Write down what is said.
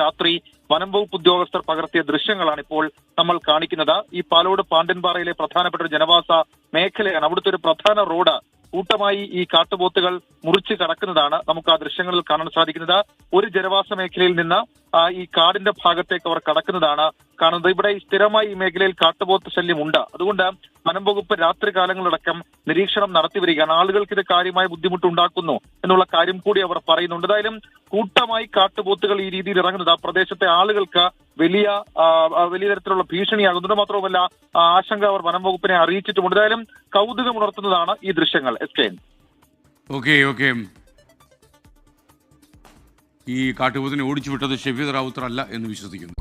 രാത്രി വനം വകുപ്പ് ഉദ്യോഗസ്ഥർ പകർത്തിയ ദൃശ്യങ്ങളാണ് ഇപ്പോൾ നമ്മൾ കാണിക്കുന്നത്. ഈ പാലോട് പാണ്ടൻപാറയിലെ പ്രധാനപ്പെട്ട ഒരു ജനവാസ മേഖലയാണ്. അവിടുത്തെ ഒരു പ്രധാന റോഡ് കൂട്ടമായി ഈ കാട്ടുപോത്തുകൾ മുറിച്ച് കടക്കുന്നതാണ് നമുക്ക് ആ ദൃശ്യങ്ങളിൽ കാണാൻ സാധിക്കുന്നത്. ഒരു ജനവാസ മേഖലയിൽ നിന്ന് ഈ കാടിന്റെ ഭാഗത്തേക്ക് അവർ കടക്കുന്നതാണ് കാണുന്നത്. ഇവിടെ സ്ഥിരമായി ഈ മേഖലയിൽ കാട്ടുപോത്ത് ശല്യം ഉണ്ട് അതുകൊണ്ട് വനം വകുപ്പ് രാത്രി കാലങ്ങളടക്കം നിരീക്ഷണം നടത്തി വരികയാണ്. ആളുകൾക്ക് ഇത് കാര്യമായ ബുദ്ധിമുട്ടുണ്ടാക്കുന്നു എന്നുള്ള കാര്യം കൂടി അവർ പറയുന്നുണ്ട്. എന്തായാലും കൂട്ടമായി കാട്ടുപോത്തുകൾ ഈ രീതിയിൽ ഇറങ്ങുന്നത് ആ പ്രദേശത്തെ ആളുകൾക്ക് വലിയ വലിയ തരത്തിലുള്ള ഭീഷണിയാകുന്നുണ്ട് മാത്രവുമല്ല ആശങ്ക അവർ വനം വകുപ്പിനെ അറിയിച്ചിട്ടുമുണ്ട്. എന്തായാലും കൗതുകം ഉണർത്തുന്നതാണ് ഈ ദൃശ്യങ്ങൾ. S K okay okay. ഈ കാട്ടുപോത്തിനെ ഓടിച്ചു വിട്ടത് ഷെഫീദ് റാവുത്തർ അല്ല എന്ന് വിശ്വസിക്കുന്നു.